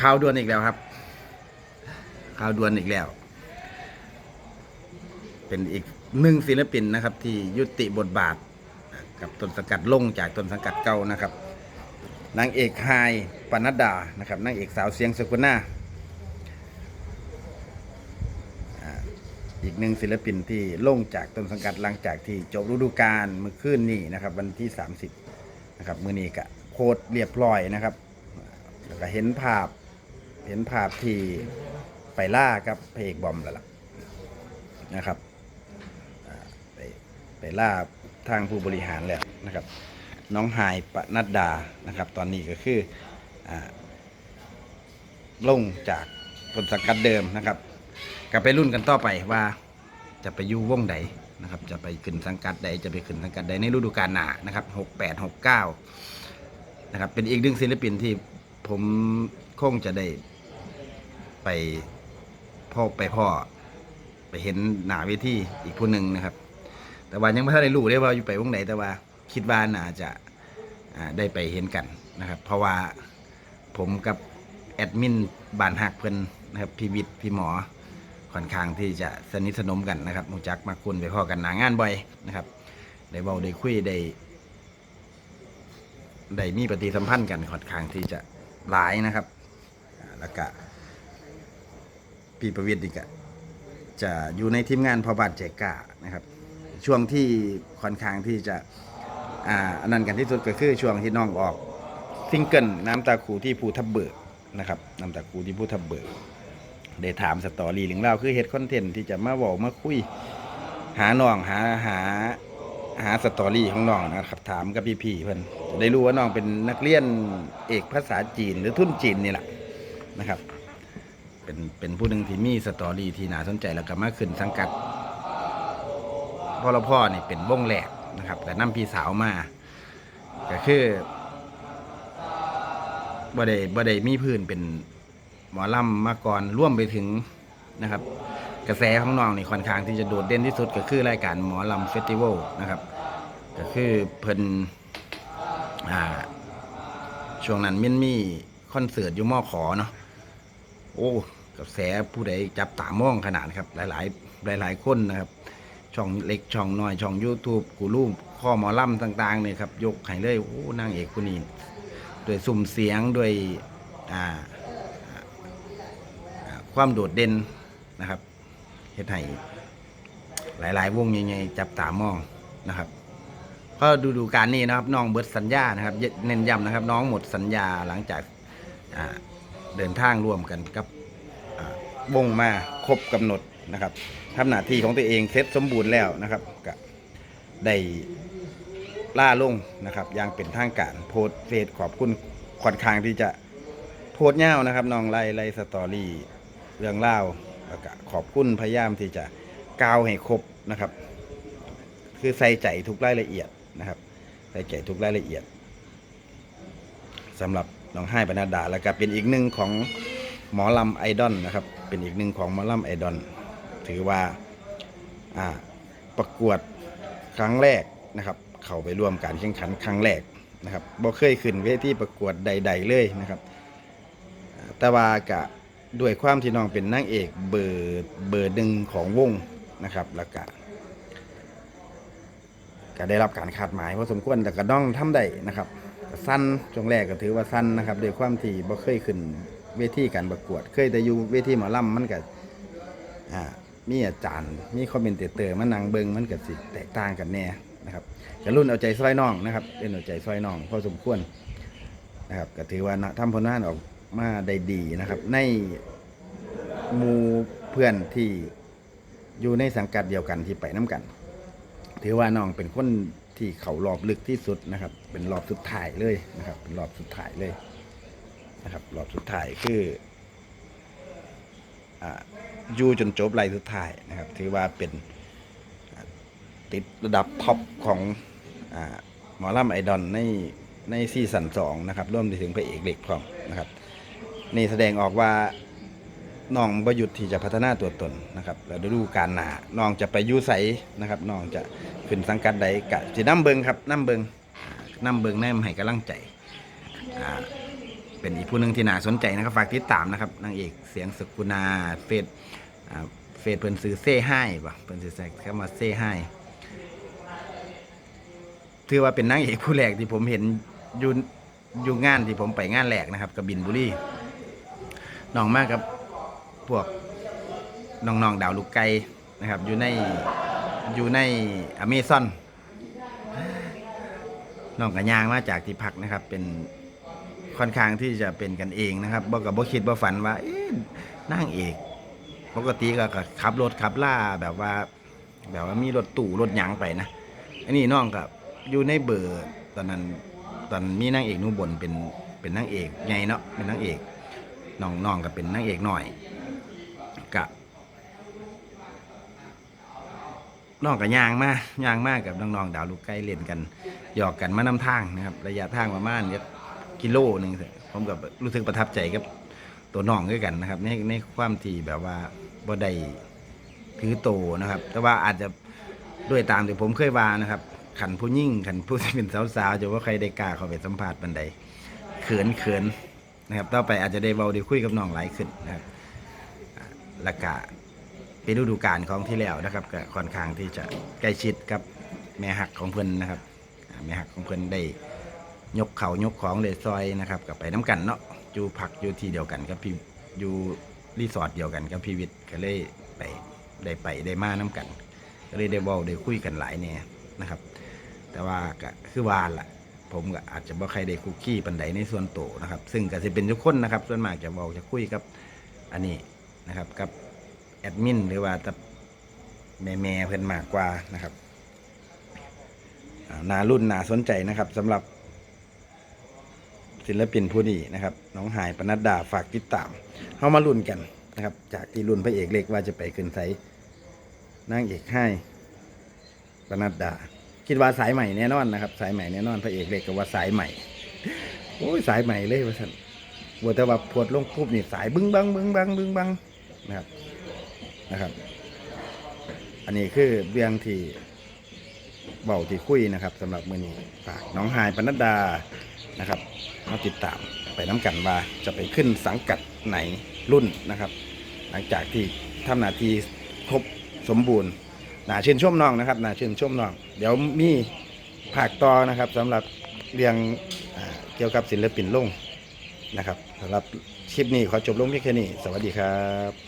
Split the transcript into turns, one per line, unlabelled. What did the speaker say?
ข่าวด่วนอีกแล้วครับข่าวด่วนอีกแล้ว เป็นอีกหนึ่งศิลปินนะครับ ที่ยุติบทบาท กับต้นสังกัดลงจากต้นสังกัดเก่านะครับนางเอกไฮปนัดดานะครับนางเอกสาวเสียงสกุลนาอ่าอีกหนึ่งศิลปินที่ลงจากต้นสังกัดหลังจากที่จบฤดูกาลเมื่อคืนนี้นะครับ วันที่ 30นะครับมือนี้ก็โคตรเรียบร้อยนะครับแล้วก็เห็นภาพ เห็นภาพที่ไปล่ากับพระเอกบอมแล้วล่ะนะครับไปไปล่าทางผู้บริหารแล้วนะครับ น้องหายปนัดดานะครับ ตอนนี้ก็คืออลงจากผลสังกัดเดิมนะครับกลับไปรุ่นกันต่อไปว่าจะไปยู่วงใดนะครับ จะไปขึ้นสังกัดใดจะไปขึ้นสังกัดใดในฤดูกาลหนานะครับหกแปดหกเก้านะครับเป็นอีกหนึ่งศิลปินที่ผมคงจะได้ ไปพ่อไปพ่อ ไปเห็นหนาเวทีอีกผู้หนึ่งนะครับ แต่ว่ายังไม่ทันได้รู้ได้ว่าอยู่ไปวงไหนแต่ว่าคิดว่าน่าจะได้ไปเห็นกันนะครับ เพราะว่าผมกับแอดมินบานหักเพิ่นนะครับพี่วิทย์พี่หมอค่อนข้างที่จะสนิทสนมกันนะครับมูจักมาคุณไปพ่อกันหนางานบ่อยนะครับได้เว้าได้คุยได้ได้มีปฏิสัมพันธ์กันค่อนข้างที่จะหลายนะครับ แล้วก็ พี่ประวิทย์นี่ก็จะอยู่ในทีมงานพอบานแจกกานะครับ ช่วงที่ค่อนข้างที่จะอ่าอันนั้นกันที่สุดก็คือช่วงที่น้องออกซิงเกิลน้ำตาคูที่ภูทับเบิกนะครับน้ำตาคูที่ภูทับเบิกได้ถามสตอรี่เรื่องเล่าคือเฮ็ดคอนเทนต์ที่จะมาบอกมาคุย หาน้องหาหาหาสตอรี่ของน้องนะครับถามกับพี่ๆเพิ่อนได้รู้ว่าน้องเป็นนักเรียนเอกภาษาจีนหรือทุนจีนนี่แหละนะครับ เป็นเป็นผู้หนึ่งที่มีสตอรี่ที่น่าสนใจแล้วก็มาขึ้นสังกัดพ่อเราพ่อนี่เป็นวงแหลกนะครับแต่นํพี่สาวมาก็คือบ่ได้บ่ได้มีพื้นเป็นหมอลำมาก่อนร่วมไปถึงนะครับ กระแสของน้องนี่ค่อนข้างที่จะโดดเด่นที่สุดก็คือรายการหมอลำเฟสติวัลนะครับ ก็คือเพิ่นอ่าช่วงนั้นมันมีคอนเสิร์ตอยู่มอขอเนาะโอ้ กระแสผู้ใดจับตามองขนาดครับ หลาย ๆ หลาย ๆ คนนะครับ ช่องเล็กช่องน้อยช่อง YouTube กูรูปข้อหมอลำต่างๆเนี่ยครับ ยกให้เลยโอ้นางเอกคนนี้ด้วยสุ่มเสียงด้วยอ่าความโดดเด่นนะครับเฮ็ดให้หลาย ๆ วงใหญ่ๆจับตามองนะครับก็ดูดูการนี้นะครับ น้องเบิดสัญญานะครับ เน้นย้ำนะครับ น้องหมดสัญญาหลังจากเดินทางร่วมกันกับ อ่าวงมาครบกำหนดนะครับทำหน้าที่ของตัวเองเสร็จสมบูรณ์แล้วนะครับก็ได้ล่าลงนะครับอย่างเป็นทางการโพสเฟซขอบคุณค่อนข้างที่จะโพสเง่าวนะครับน้องไล่ไล่สตอรี่เรื่องเล่าแล้วก็ขอบคุณพยายามที่จะกาวให้ครบนะครับ คือใส่ใจทุกรายละเอียดนะครับ ใส่ใจทุกรายละเอียดสำหรับน้องไห้ปนาดาแล้วก็เป็นอีกหนึ่งของหมอลำไอดอลนะครับ เป็นอีกหนึ่งของมอลำไอดอลถือว่าประกวดครั้งแรกนะครับ เข้าไปร่วมการแข่งขันครั้งแรกนะครับบ่เคยขึ้นเวทีประกวดใด ๆ เลยนะครับ แต่ว่ากะด้วยความที่น้องเป็นนางเอกเบอร์เบอร์หนึ่งของวงนะครับแล้วก็ก็ได้รับการคาดหมายพอสมควรแต่ก็น้องทำได้นะครับสั้นช่วงแรกก็ถือว่าสั้นนะครับด้วยความที่บ่เคยขึ้น เวทีการประกวด เคยแต่อยู่เวทีหมอลำมันก็อ่ามีอาจารย์มีคอมเมนเตเตอร์มานั่งเบิงมันก็สิแตกต่างกันแน่นะครับจะรุ่นเอาใจซอยน้องนะครับเล่นเอาใจซอยน้องพอสมควรนะครับก็ถือว่าทำผลงานออกมาได้ดีนะครับ ในมูเพื่อนที่อยู่ในสังกัดเดียวกันที่ไปน้กัน ถือว่าน้องเป็นคนที่เขารอบลึกที่สุดนะครับ เป็นรอบสุดท้ายเลยนะครับ เป็นรอบสุดท้ายเลย นะครับรอบสุดท้ายคืออ่าอยู่จนจบไล่สุดท้ายนะครับ ถือว่าเป็นติดระดับท็อปของอาหมอลำไอดอลในในซีซั่นสองนะครับร่วมถึงพระเอกเด็กพร้อมนะครับ นี่แสดงออกว่าน้องประยุทธ์ที่จะพัฒนาตัวตนนะครับแล้วดูการหนาน้องจะไปยูใสนะครับน้องจะขึ้นสังกัดใดกะจะน้ำเบิงครับน้ำเบิงอ่าน้ำเบิงแนมให้กำลังใจอ่า เป็นอีกผู้หนึ่งที่น่าสนใจนะครับฝากติดตามนะครับนางเอกเสียงสกุณาเฟซอ่าเฟซเพิ่นซื้อเซ่ให้ป่ะเพิ่นซื้อใส่เข้ามาเซ่ให้ถือว่าเป็นนางเอกผู้แรกที่ผมเห็นอยู่อยู่งานที่ผมไปงานแรกนะครับกับบินบุรีน้องมากกับพวกน้องๆดาวลูกไก่นะครับ อยู่ในอยู่ในอเมซอนน้องกระยางมาจากที่พักนะครับ เป็น ค่อนข้างที่จะเป็นกันเองนะครับบ่กับบ่คิดบ่ฝันว่าเอ๊ะนั่งเอกปกติก็ขับรถขับล่าแบบว่า แบบว่ามีรถตู่รถหยังไปนะอันนี้น้องกับอยู่ในเบอร์ตอนนั้นตอนมีนางเอกนูบนเป็นเป็นนางเอกไงเนาะเป็นนางเอกน้องน้องก็เป็นนางเอกหน่อยกะน้องกับยางมากยางมากกับน้องๆดาวลูกไก่เล่นกันหยอกกันมานำทางนะครับ ระยะทางประมาณเนี่ย กิโลหนึ่งผมกับรู้สึกประทับใจกับตัวน้องด้วยกันนะครับ ในในความที่แบบว่าบ่ได้ถือโตนะครับ แต่ว่าอาจจะด้วยตามที่ผมเคยว่านะครับ ขันผู้ยิ่งขันผู้ที่เป็นสาวๆจะว่าใครได้กล้าเข้าไปสัมผัสบันไดเขินเขินนะครับต่อไปอาจจะได้เบาได้คุยกับน้องหลายขึ้นนะครับอ่าและกะเป็นฤดูกาลของที่แล้วนะครับก็ค่อนข้างที่จะใกล้ชิดกับแม่หักของเพิ่นนะครับ แม่หักของเพิ่นได้ ยกเขายกของเลยซอยนะครับกับไปน้กันเนาะอยู่พักอยู่ที่เดียวกันกับพี่อยู่รีสอร์ทเดียวกันกับพี่วิทย์ก็เลยไปได้ไปได้มาน้กัน ก็เลยได้เบาได้คุยกันหลายเนี่ยนะครับ แต่ว่าก็คือว่าล่ะ ผมก็อาจจะบ่ใครได้คุกกี้ปันใดในส่วนโตนะครับ ซึ่งก็จะเป็นทุกคนนะครับ ส่วนมากจะเบาจะคุยกับอันนี้นะครับกับแอดมินหรือว่ากับแม่แม่เพิ่อนมากกว่านะครับนารุ่นนาสนใจนะครับสำหรับ ศิลปินผู้นี้นะครับน้องหายปนัดดาฝากติดตามเข้ามารุ่นกันนะครับ จากที่รุ่นพระเอกเล็กว่าจะไปขึ้นไซนางเอกให้ปนัดดา คิดว่าสายใหม่แน่นอนนะครับ สายใหม่แน่นอนพระเอกเล็กก็ว่าสายใหม่โอ้ยสายใหม่เลยว่าสันบัวแต่ว่าพวดลงปุ๊บนี่สายบึ้งบังบึ้งบังบึ้งบังนะครับนะครับ อันนี้คือเรื่องที่ เบาที่คุยนะครับสำหรับมือนี้ฝากน้องหายปนัดดานะครับมาติดตามไปน้ำกันว่าจะไปขึ้นสังกัดไหนรุ่นนะครับ หลังจากที่ทำหน้าที่ครบสมบูรณ์น่าชื่นชมน้องนะครับน่าชื่นชมน้อง เดี๋ยวมีภาคต่อนะครับสำหรับเรื่องเกี่ยวกับศิลปินลงนะครับสำหรับคลิปนี้ขอจบลงเพียงแค่นี้ สวัสดีครับ